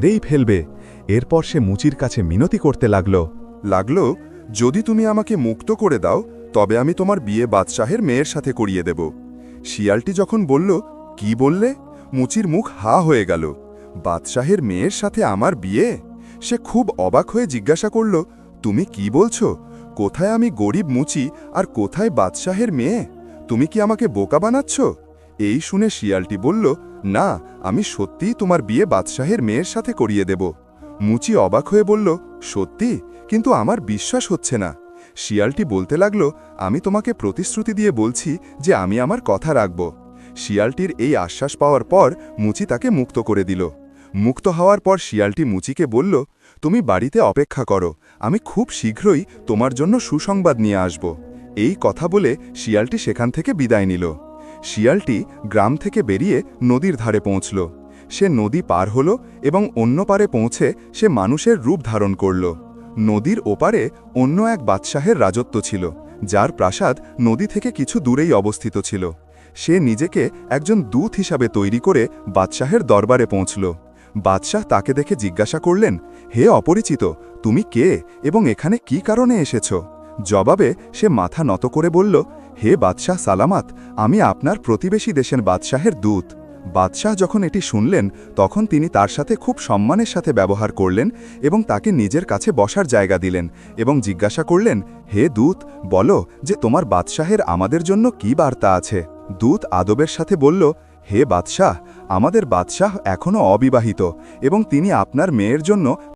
মেরেই ফেলবে। এরপর সে মুচির কাছে মিনতি করতে লাগল। লাগল, যদি তুমি আমাকে মুক্ত করে দাও, তবে আমি তোমার বিয়ে বাদশাহের মেয়ের সাথে করিয়ে দেব। শিয়ালটি যখন বলল, কি বললে? মুচির মুখ হা হয়ে গেল। বাদশাহের মেয়ের সাথে আমার বিয়ে? সে খুব অবাক হয়ে জিজ্ঞাসা করল, তুমি কি বলছো? কোথায় আমি গরিব মুচি আর কোথায় বাদশাহের মেয়ে? তুমি কি আমাকে বোকা বানাচ্ছ? এই শুনে শিয়ালটি বলল, না, আমি সত্যিই তোমার বিয়ে বাদশাহের মেয়ের সাথে করিয়ে দেব। মুচি অবাক হয়ে বলল, সত্যি? কিন্তু আমার বিশ্বাস হচ্ছে না। শিয়ালটি বলতে লাগল, আমি তোমাকে প্রতিশ্রুতি দিয়ে বলছি যে আমি আমার কথা রাখব। শিয়ালটির এই আশ্বাস পাওয়ার পর মুচি তাকে মুক্ত করে দিল। মুক্ত হওয়ার পর শিয়ালটি মুচিকে বলল, তুমি বাড়িতে অপেক্ষা করো, আমি খুব শীঘ্রই তোমার জন্য সুসংবাদ নিয়ে আসব। এই কথা বলে শিয়ালটি সেখান থেকে বিদায় নিল। শিয়ালটি গ্রাম থেকে বেরিয়ে নদীর ধারে পৌঁছল। সে নদী পার হল এবং অন্য পারে পৌঁছে সে মানুষের রূপ ধারণ করল। নদীর ওপারে অন্য এক বাদশাহের রাজত্ব ছিল, যার প্রাসাদ নদী থেকে কিছু দূরেই অবস্থিত ছিল। সে নিজেকে একজন দূত হিসাবে তৈরি করে বাদশাহের দরবারে পৌঁছল। বাদশাহ তাকে দেখে জিজ্ঞাসা করলেন, হে অপরিচিত, তুমি কে এবং এখানে কি কারণে এসেছ? জবাবে সে মাথা নত করে বলল হে বাদশাহ সালামাত, আমি আপনার প্রতিবেশী দেশের বাদশাহের দূত। বাদশাহ যখন এটি শুনলেন, তখন তিনি তার সাথে খুব সম্মানের সাথে ব্যবহার করলেন এবং তাকে নিজের কাছে বসার জায়গা দিলেন এবং জিজ্ঞাসা করলেন, হে দূত, বলো যে তোমার বাদশাহের আমাদের জন্য কি বার্তা আছে? দূত আদবের সাথে বলল, হে বাদশাহ, আমাদের বাদশাহ এখনও অবিবাহিত এবং তিনি আপনার মেয়ের জন্য